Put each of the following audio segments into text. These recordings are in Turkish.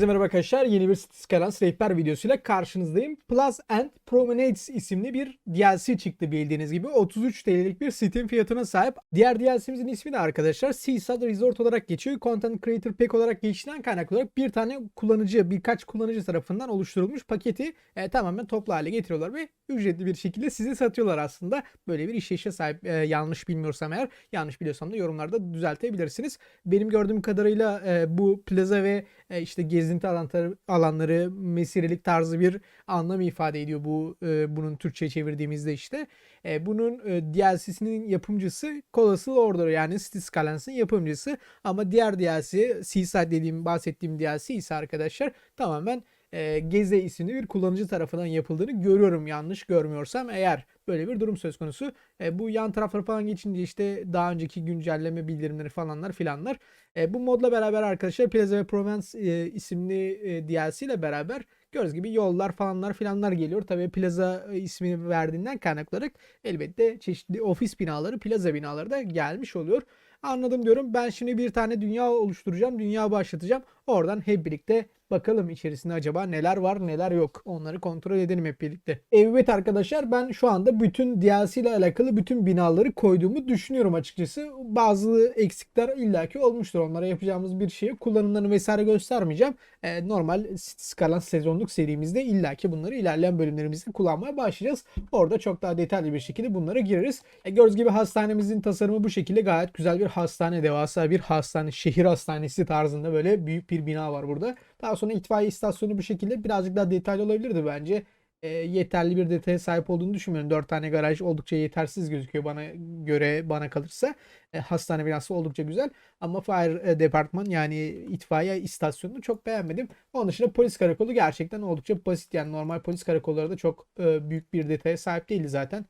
Herkese merhaba arkadaşlar. Yeni bir Skylines rehber videosuyla karşınızdayım. Plus and Promenades isimli bir DLC çıktı bildiğiniz gibi. 33 TL'lik bir Steam fiyatına sahip. Diğer DLC'mizin ismi de arkadaşlar Seaside Resort olarak geçiyor. Content Creator Pack olarak geçtiğinden kaynaklı olarak bir tane kullanıcı, birkaç kullanıcı tarafından oluşturulmuş paketi e, tamamen toplu hale getiriyorlar ve ücretli bir şekilde size satıyorlar aslında. Böyle bir işleyişe sahip. E, yanlış bilmiyorsam eğer, yanlış biliyorsam da yorumlarda düzeltebilirsiniz. Benim gördüğüm kadarıyla e, bu plaza ve e, işte gezinti alanları, alanları mesirelik tarzı bir anlam ifade ediyor bu e, bunun Türkçe'ye çevirdiğimizde işte. E, bunun e, DLC'sinin yapımcısı Colossal Order yani City Skylines'ın yapımcısı ama diğer DLC Seaside dediğim bahsettiğim DLC ise arkadaşlar tamamen e, Geze isimli bir kullanıcı tarafından yapıldığını görüyorum yanlış görmüyorsam eğer böyle bir durum söz konusu. E, bu yan tarafları falan geçince işte daha önceki güncelleme bildirimleri falanlar filanlar. E, bu modla beraber arkadaşlar Plaza ve Provence e, isimli e, DLC ile beraber gördüğünüz gibi yollar falanlar filanlar geliyor. Tabii Plaza e, ismini verdiğinden kaynaklı elbette çeşitli ofis binaları, plaza binaları da gelmiş oluyor. Anladım diyorum. Ben şimdi bir tane dünya oluşturacağım. Dünya başlatacağım. Oradan hep birlikte bakalım içerisinde acaba neler var neler yok. Onları kontrol edelim hep birlikte. Evet arkadaşlar ben şu anda bütün DLC ile alakalı bütün binaları koyduğumu düşünüyorum açıkçası. Bazı eksikler illaki olmuştur. Onlara yapacağımız bir şey kullanımlarını vesaire göstermeyeceğim. Ee, normal City Skylines sezonluk serimizde illaki bunları ilerleyen bölümlerimizde kullanmaya başlayacağız. Orada çok daha detaylı bir şekilde bunlara gireriz. E, gördüğünüz gibi hastanemizin tasarımı bu şekilde gayet güzel bir hastane, devasa bir hastane, şehir hastanesi tarzında böyle büyük bir bina var burada. Daha sonra itfaiye istasyonu bu şekilde birazcık daha detaylı olabilirdi bence. E, yeterli bir detaya sahip olduğunu düşünmüyorum. 4 tane garaj oldukça yetersiz gözüküyor bana göre bana kalırsa. E, hastane binası oldukça güzel. Ama fire e, departman yani itfaiye istasyonunu çok beğenmedim. Onun dışında polis karakolu gerçekten oldukça basit. Yani normal polis karakolları da çok e, büyük bir detaya sahip değildi zaten.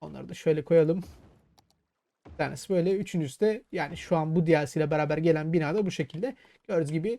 Onları da şöyle koyalım. Bir tanesi böyle. Üçüncüsü de yani şu an bu DLC ile beraber gelen binada bu şekilde. Gördüğünüz gibi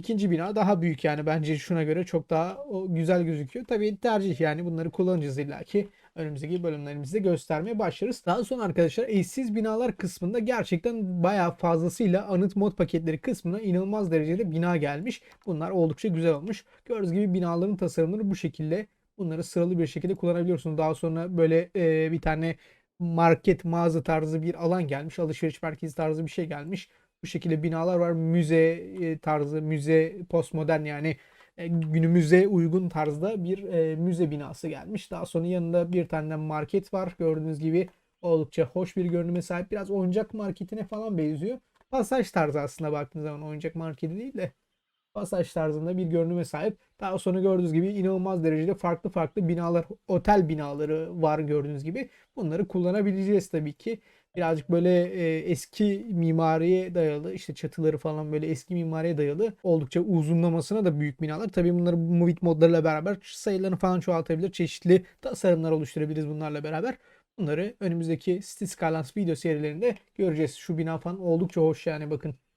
ikinci bina daha büyük yani bence şuna göre çok daha güzel gözüküyor. Tabii tercih yani bunları kullanacağız illaki. Önümüzdeki bölümlerimizde göstermeye başlarız. Daha sonra arkadaşlar eşsiz binalar kısmında gerçekten bayağı fazlasıyla anıt mod paketleri kısmına inanılmaz derecede bina gelmiş. Bunlar oldukça güzel olmuş. Gördüğünüz gibi binaların tasarımları bu şekilde. Bunları sıralı bir şekilde kullanabiliyorsunuz. Daha sonra böyle e, bir tane market mağaza tarzı bir alan gelmiş. Alışveriş merkezi tarzı bir şey gelmiş. Bu şekilde binalar var. Müze e, tarzı, müze postmodern yani e, günümüze uygun tarzda bir e, müze binası gelmiş. Daha sonra yanında bir tane market var. Gördüğünüz gibi oldukça hoş bir görünüme sahip. Biraz oyuncak marketine falan benziyor. Pasaj tarzı aslında baktığınız zaman oyuncak marketi değil de pasaj tarzında bir görünüme sahip. Daha sonra gördüğünüz gibi inanılmaz derecede farklı farklı binalar, otel binaları var gördüğünüz gibi. Bunları kullanabileceğiz tabii ki. Birazcık böyle e, eski mimariye dayalı işte çatıları falan böyle eski mimariye dayalı oldukça uzunlamasına da büyük binalar. Tabii bunları Movit modlarıyla beraber sayılarını falan çoğaltabilir. Çeşitli tasarımlar oluşturabiliriz bunlarla beraber. Bunları önümüzdeki City Skylines video serilerinde göreceğiz. Şu bina falan oldukça hoş yani bakın.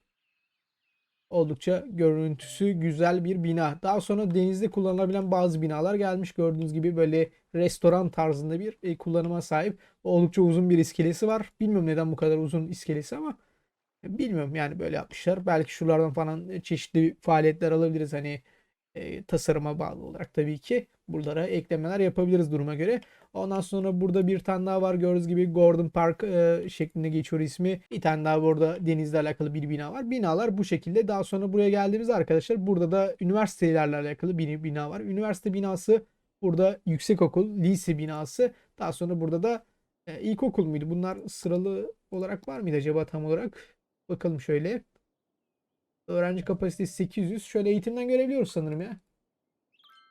Oldukça görüntüsü güzel bir bina. Daha sonra denizde kullanılabilen bazı binalar gelmiş. Gördüğünüz gibi böyle restoran tarzında bir e, kullanıma sahip. Oldukça uzun bir iskelesi var. Bilmiyorum neden bu kadar uzun iskelesi ama bilmiyorum yani böyle yapmışlar. Belki şuralardan falan e, çeşitli faaliyetler alabiliriz. Hani e, tasarıma bağlı olarak tabii ki buralara eklemeler yapabiliriz duruma göre. Ondan sonra burada bir tane daha var gördüğünüz gibi Gordon Park e, şeklinde geçiyor ismi. Bir tane daha burada denizle alakalı bir bina var. Binalar bu şekilde. Daha sonra buraya geldiğimiz arkadaşlar burada da üniversitelerle alakalı bir bina var. Üniversite binası burada yüksekokul, lise binası. Daha sonra burada da e, ilkokul muydu? Bunlar sıralı olarak var mıydı acaba tam olarak? Bakalım şöyle. Öğrenci kapasitesi 800. Şöyle eğitimden görebiliyoruz sanırım ya.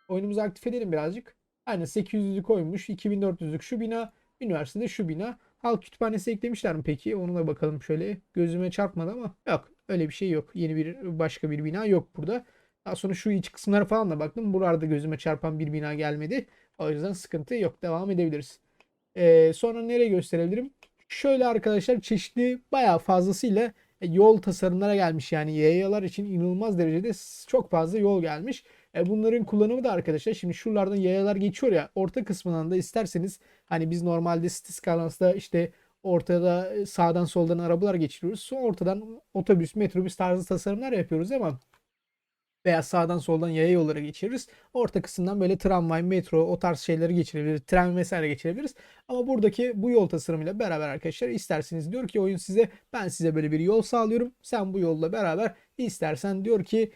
Oyunumuzu aktif edelim birazcık. Aynen 800'lük koymuş. 2400'lük şu bina. Üniversitede şu bina. Halk kütüphanesi eklemişler mi peki? Onu da bakalım şöyle. Gözüme çarpmadı ama yok. Öyle bir şey yok. Yeni bir başka bir bina yok burada. Daha sonra şu iç kısımlara falan da baktım. Buralarda gözüme çarpan bir bina gelmedi. O yüzden sıkıntı yok. Devam edebiliriz. Ee, sonra nereye gösterebilirim? Şöyle arkadaşlar çeşitli bayağı fazlasıyla yol tasarımlara gelmiş. Yani yayalar için inanılmaz derecede çok fazla yol gelmiş. E, bunların kullanımı da arkadaşlar şimdi şuralardan yayalar geçiyor ya orta kısmından da isterseniz hani biz normalde City Skylines'da işte ortada e, sağdan soldan arabalar geçiriyoruz. Ortadan otobüs, metrobüs tarzı tasarımlar yapıyoruz ama veya sağdan soldan yaya yolları geçiririz. Orta kısımdan böyle tramvay, metro o tarz şeyleri geçirebiliriz. Tren vesaire geçirebiliriz. Ama buradaki bu yol tasarımıyla beraber arkadaşlar isterseniz diyor ki oyun size ben size böyle bir yol sağlıyorum. Sen bu yolla beraber istersen diyor ki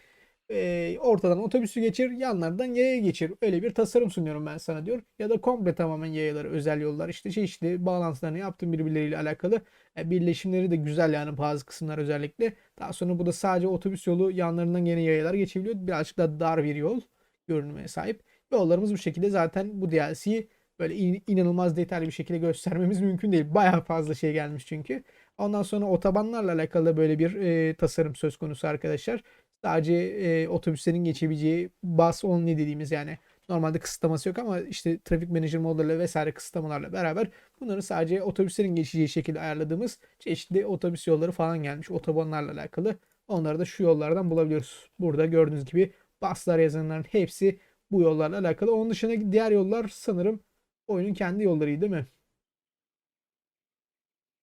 e, ortadan otobüsü geçir, yanlardan yaya geçir. Öyle bir tasarım sunuyorum ben sana diyor. Ya da komple tamamen yayaları, özel yollar işte çeşitli bağlantılarını yaptım birbirleriyle alakalı. E, birleşimleri de güzel yani bazı kısımlar özellikle. Daha sonra bu da sadece otobüs yolu yanlarından yine yayalar geçebiliyor. Birazcık da dar bir yol görünmeye sahip. Yollarımız bu şekilde zaten bu DLC'yi böyle in- inanılmaz detaylı bir şekilde göstermemiz mümkün değil. Bayağı fazla şey gelmiş çünkü. Ondan sonra otobanlarla alakalı böyle bir e, tasarım söz konusu arkadaşlar. Sadece e, otobüslerin geçebileceği bus only dediğimiz yani normalde kısıtlaması yok ama işte trafik manager modlarıyla vesaire kısıtlamalarla beraber bunları sadece otobüslerin geçeceği şekilde ayarladığımız çeşitli otobüs yolları falan gelmiş otobanlarla alakalı. Onları da şu yollardan bulabiliyoruz. Burada gördüğünüz gibi buslar yazanların hepsi bu yollarla alakalı. Onun dışında diğer yollar sanırım oyunun kendi yollarıydı değil mi?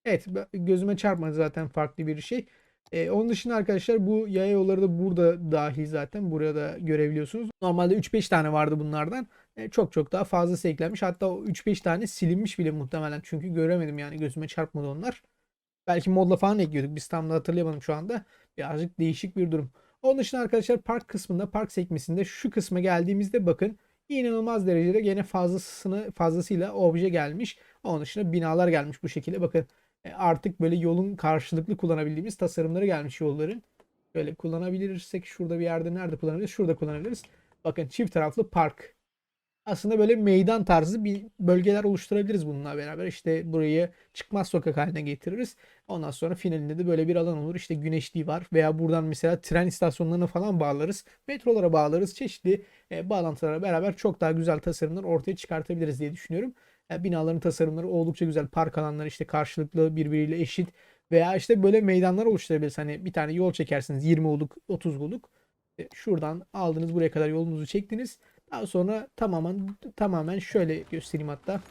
Evet gözüme çarpmadı zaten farklı bir şey. Ee, onun dışında arkadaşlar bu yaya yolları da burada dahil zaten. Buraya da görebiliyorsunuz. Normalde 3-5 tane vardı bunlardan. Ee, çok çok daha fazlası eklenmiş. Hatta o 3-5 tane silinmiş bile muhtemelen. Çünkü göremedim yani gözüme çarpmadı onlar. Belki modla falan ekliyorduk. Biz tam da hatırlayamadım şu anda. Birazcık değişik bir durum. Onun dışında arkadaşlar park kısmında, park sekmesinde şu kısma geldiğimizde bakın inanılmaz derecede gene fazlasını fazlasıyla obje gelmiş. Onun dışında binalar gelmiş bu şekilde. Bakın e, artık böyle yolun karşılıklı kullanabildiğimiz tasarımları gelmiş yolların. Böyle kullanabilirsek şurada bir yerde nerede kullanabiliriz? Şurada kullanabiliriz. Bakın çift taraflı park. Aslında böyle meydan tarzı bir bölgeler oluşturabiliriz bununla beraber. İşte burayı çıkmaz sokak haline getiririz. Ondan sonra finalinde de böyle bir alan olur. İşte güneşliği var veya buradan mesela tren istasyonlarına falan bağlarız. Metrolara bağlarız. Çeşitli e, bağlantılara beraber çok daha güzel tasarımlar ortaya çıkartabiliriz diye düşünüyorum. Yani binaların tasarımları oldukça güzel. Park alanları işte karşılıklı birbiriyle eşit veya işte böyle meydanlar oluşturabiliriz. Hani bir tane yol çekersiniz 20 oluk 30 oluk. E, Şuradan aldınız buraya kadar yolunuzu çektiniz. Daha sonra tamamen tamamen şöyle göstereyim hatta.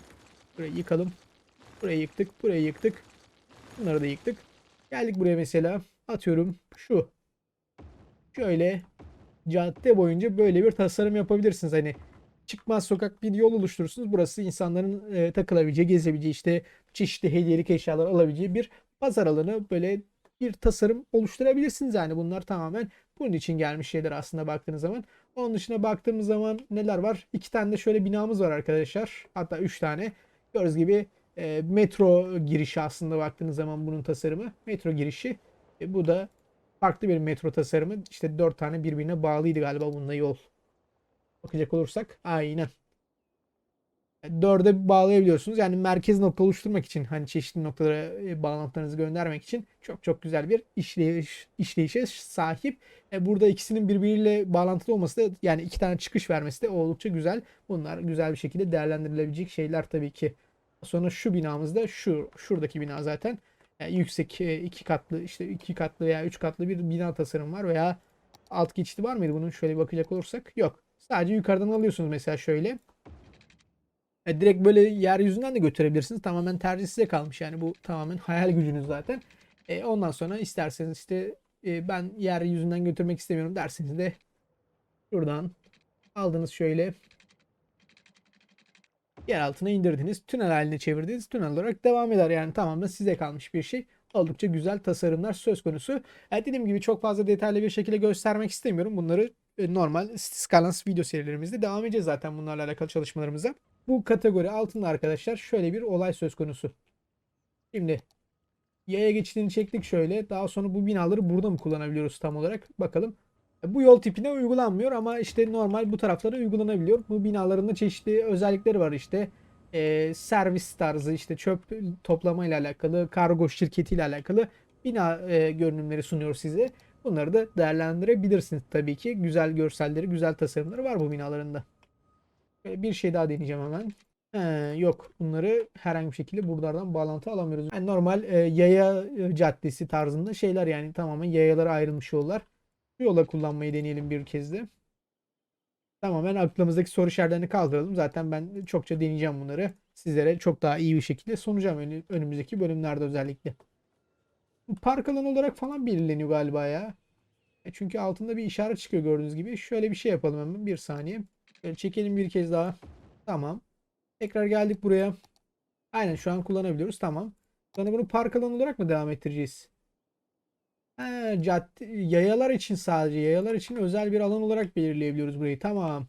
Burayı yıkalım. Burayı yıktık. Burayı yıktık. Bunları da yıktık. Geldik buraya mesela. Atıyorum şu. Şöyle cadde boyunca böyle bir tasarım yapabilirsiniz. Hani çıkmaz sokak bir yol oluşturursunuz. Burası insanların e, takılabileceği, gezebileceği işte çeşitli hediyelik eşyalar alabileceği bir pazar alanı böyle bir tasarım oluşturabilirsiniz. Yani bunlar tamamen bunun için gelmiş şeyler aslında baktığınız zaman. Onun dışına baktığımız zaman neler var? İki tane de şöyle binamız var arkadaşlar. Hatta üç tane. Gördüğünüz gibi e, metro girişi aslında baktığınız zaman bunun tasarımı. Metro girişi. E, bu da farklı bir metro tasarımı. İşte dört tane birbirine bağlıydı galiba bununla yol. Bakacak olursak aynen. Dörde bağlayabiliyorsunuz. Yani merkez nokta oluşturmak için hani çeşitli noktalara e, bağlantılarınızı göndermek için çok çok güzel bir işleyiş, işleyişe sahip. E, burada ikisinin birbiriyle bağlantılı olması da yani iki tane çıkış vermesi de oldukça güzel. Bunlar güzel bir şekilde değerlendirilebilecek şeyler tabii ki. Sonra şu binamızda şu şuradaki bina zaten e, yüksek iki katlı işte iki katlı veya üç katlı bir bina tasarım var veya alt geçidi var mıydı bunun şöyle bakacak olursak yok. Sadece yukarıdan alıyorsunuz mesela şöyle. E, direkt böyle yeryüzünden de götürebilirsiniz. Tamamen tercih size kalmış. Yani bu tamamen hayal gücünüz zaten. E, ondan sonra isterseniz işte e, ben yeryüzünden götürmek istemiyorum derseniz de şuradan aldınız şöyle yer altına indirdiniz. Tünel haline çevirdiniz. Tünel olarak devam eder. Yani tamamen size kalmış bir şey. Oldukça güzel tasarımlar söz konusu. E, dediğim gibi çok fazla detaylı bir şekilde göstermek istemiyorum. Bunları normal Scalance video serilerimizde devam edeceğiz zaten bunlarla alakalı çalışmalarımıza. Bu kategori altında arkadaşlar şöyle bir olay söz konusu. Şimdi yaya geçidini çektik şöyle. Daha sonra bu binaları burada mı kullanabiliyoruz tam olarak? Bakalım. Bu yol tipine uygulanmıyor ama işte normal bu taraflara uygulanabiliyor. Bu binaların da çeşitli özellikleri var işte. Ee, servis tarzı işte çöp toplama ile alakalı, kargo şirketi ile alakalı bina e, görünümleri sunuyor size. Bunları da değerlendirebilirsiniz tabii ki. Güzel görselleri, güzel tasarımları var bu binalarında. Bir şey daha deneyeceğim hemen. He, yok bunları herhangi bir şekilde buralardan bağlantı alamıyoruz. Yani normal e, yaya e, caddesi tarzında şeyler yani tamamen yayalara ayrılmış yollar. Bu yola kullanmayı deneyelim bir kez de. Tamamen aklımızdaki soru işaretlerini kaldıralım. Zaten ben çokça deneyeceğim bunları. Sizlere çok daha iyi bir şekilde sunacağım önümüzdeki bölümlerde özellikle. Park alanı olarak falan belirleniyor galiba ya. E, Çünkü altında bir işaret çıkıyor gördüğünüz gibi. Şöyle bir şey yapalım hemen. Bir saniye. Şöyle çekelim bir kez daha. Tamam. Tekrar geldik buraya. Aynen şu an kullanabiliyoruz. Tamam. Sonra bunu park alanı olarak mı devam ettireceğiz? He, cadde, yayalar için sadece. Yayalar için özel bir alan olarak belirleyebiliyoruz burayı. Tamam.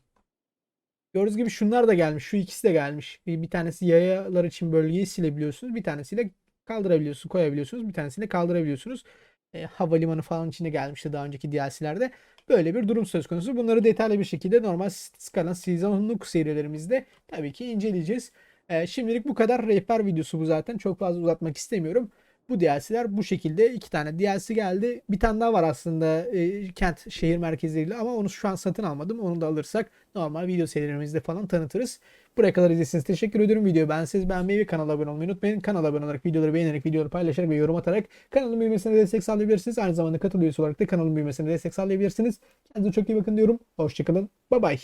Gördüğünüz gibi şunlar da gelmiş. Şu ikisi de gelmiş. Bir, bir tanesi yayalar için bölgeyi silebiliyorsunuz. Bir tanesiyle kaldırabiliyorsunuz, koyabiliyorsunuz. Bir tanesiyle kaldırabiliyorsunuz. E, havalimanı falan içinde gelmişti daha önceki DLC'lerde. Böyle bir durum söz konusu. Bunları detaylı bir şekilde normal Skalan sezonluk serilerimizde tabii ki inceleyeceğiz. E, şimdilik bu kadar. Rehber videosu bu zaten. Çok fazla uzatmak istemiyorum. Bu DLC'ler bu şekilde. iki tane DLC geldi. Bir tane daha var aslında e, kent şehir merkezleriyle ama onu şu an satın almadım. Onu da alırsak normal video serilerimizde falan tanıtırız. Buraya kadar izlediyseniz teşekkür ediyorum. Videoyu beğendiyseniz beğenmeyi ve kanala abone olmayı unutmayın. Kanala abone olarak videoları beğenerek, videoları paylaşarak ve yorum atarak kanalın büyümesine destek sağlayabilirsiniz. Aynı zamanda katıl üyesi olarak da kanalın büyümesine destek sağlayabilirsiniz. Kendinize çok iyi bakın diyorum. Hoşçakalın. Bye bye.